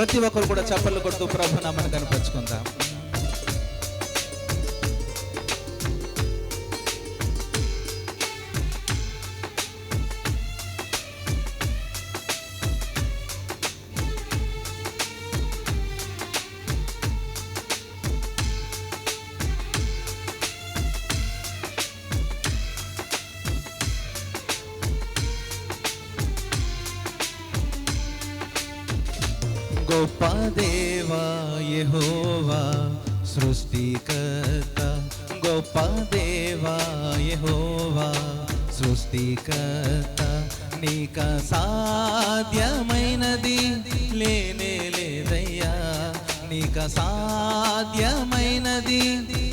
ప్రతి ఒక్కరు కూడా చప్పట్లు కొడుతూ ప్రభు నామని కనిపించుకుందాం గొప్ప దేవా యెహోవా సృష్టికర్త. గొప్ప దేవా సృష్టికర్త. నీక సాధ్యమైనది లేనే లేదయ్యా. నీక సాధ్యమైనది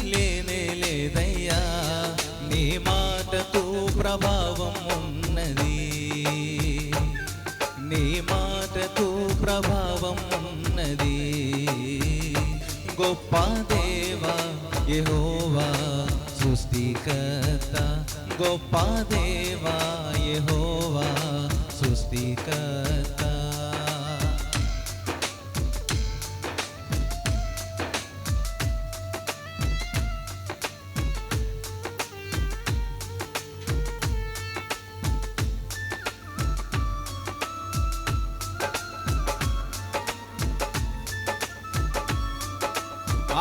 లేనే లేదయ్యా. నీ మాటకు ప్రభావం నీ మాటకు ప్రభావం ఉన్నది. గొప్ప దేవా యహోవా సృష్టికర్త. గొప్ప దేవా యహోవా సృష్టికర్త.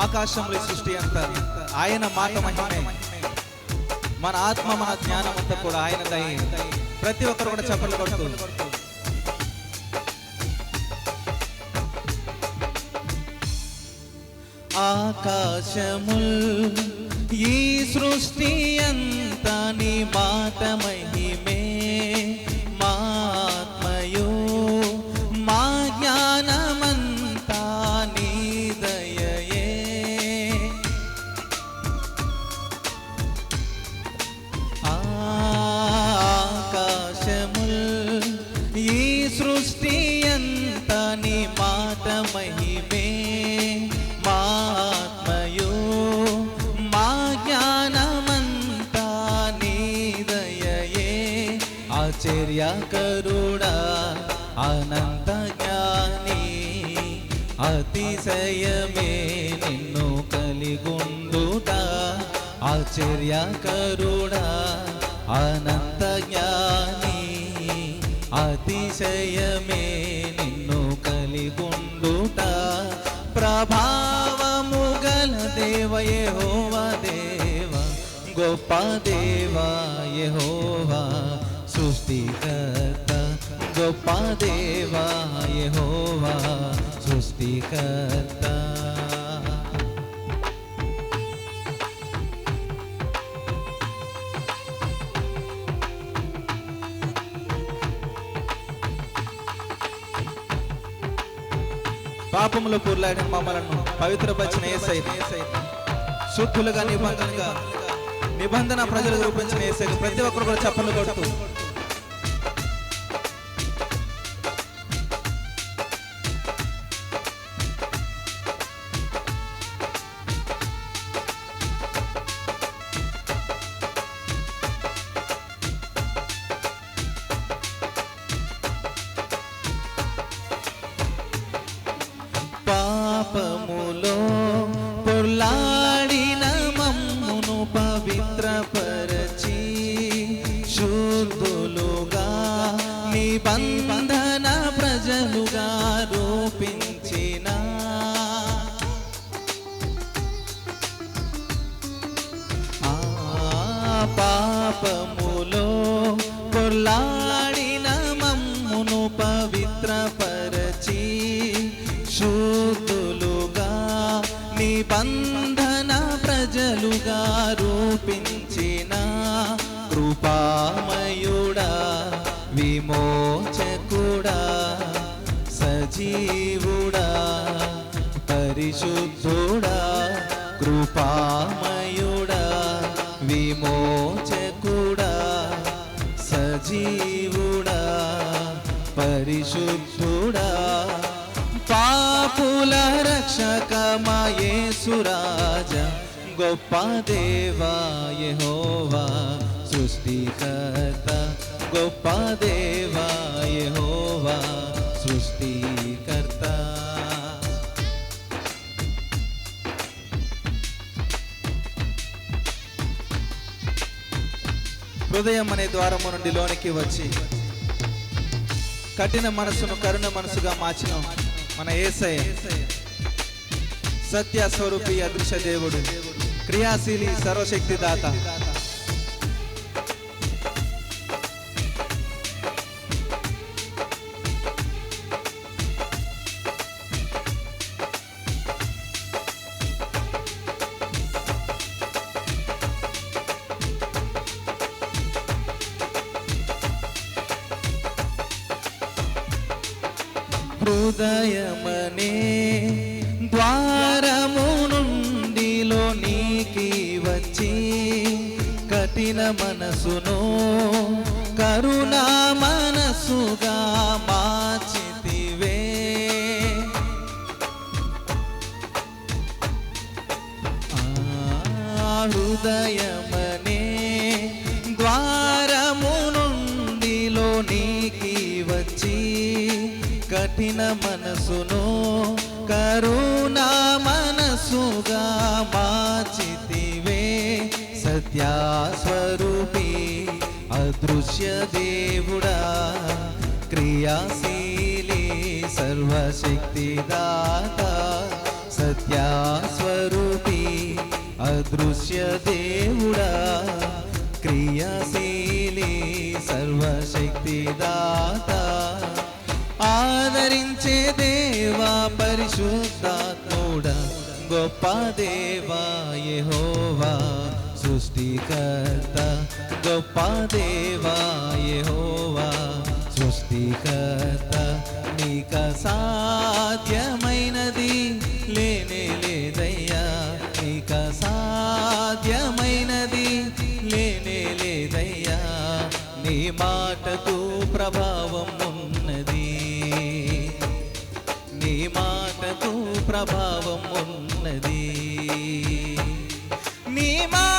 ఆకాశంలో సృష్టి అంటారు ఆయన మాట మహిమే. మన ఆత్మ మన జ్ఞానం అంతా కూడా ఆయన దయ. ప్రతి ఒక్కరు కూడా చెప్పలు కొడుతూ. ఆకాశముల్ ఈ సృష్టి అంతా నీ మాట మహిమే. సృష్టి అంత నీ మాట మహిమే. మాత్మయో మా జ్ఞానమంతా నీ దయయే. ఆశ్చర్యకరుడా అనంత జ్ఞాని అతిశయమే నిన్ను కలిగుండుట. ఆశ్చర్యకరుడా అనంత అతిశయమే నిన్ను కలిగుండుట ప్రభావము గల దేవ యెహోవా దేవ గొప్ప దేవ యెహోవా సృష్టికర్త గొప్ప దేవ యెహోవా సృష్టికర్త పాపములో పూర్లాడిన మమ్మలను పవిత్రపరిచిన ఏసై. శుద్ధులుగా నిబంధనగా నిబంధన ప్రజలు రూపించిన ఏసై ప్రతి ఒక్కరు కూడా చప్పలు కొడుతూ పాపములో పొర్లాడిన మమ్మును పవిత్రపరచి శుద్ధులుగా నిబంధన ప్రజలుగా రూపించిన. పాపములో పొర్లాడిన మమ్మును పవిత్రపరచి శుద్ధులుగా నిబంధన ప్రజలుగా రూపించిన కృపామయుడా విమోచకుడా సజీవుడా పరిశుద్ధుడా కృపా పాపుల రక్షకమా యేసురాజ గొప్ప దేవాయోవా సృష్టికర్త గొప్ప దేవాయోవా సృష్టికర్త. హృదయం అనే ద్వారము నుండి లోనికి వచ్చి కఠిన మనసును కరుణ మనసుగా మార్చినాం. మన ఏసయ సత్య స్వరూపి అదృశ్య దేవుడు క్రియాశీలి సర్వశక్తి దాత హృదయమనే ద్వారము నుండి నీకి వచ్చి కఠిన మనసును కరుణా మనసుగా మార్చితివే. ఆ కఠిన మనసును కరుణా మనసుగా మాచితివే సత్యాస్వరూపి అదృశ్య దేవుడా క్రియాశీలి సర్వశక్తిదాత సత్యాస్వరూపి అదృశ్య దేవుడా క్రియాశీలి సర్వశక్తిదాత ఆదరించే దేవా పరిశుద్ధాత్ముడా గొప్ప దేవా యెహోవా సృష్టికర్త గొప్ప దేవా యెహోవా సృష్టికర్త నీక సాధ్యమైనది లేనే ఉన్నది నీ మాటకు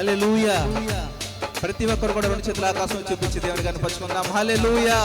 హల్లెలూయా. ప్రతి ఒక్కరు కూడా రెండు చేతుల ఆకాశం చూపించి దేవుని కనిపించుకుందాం హల్లెలూయా.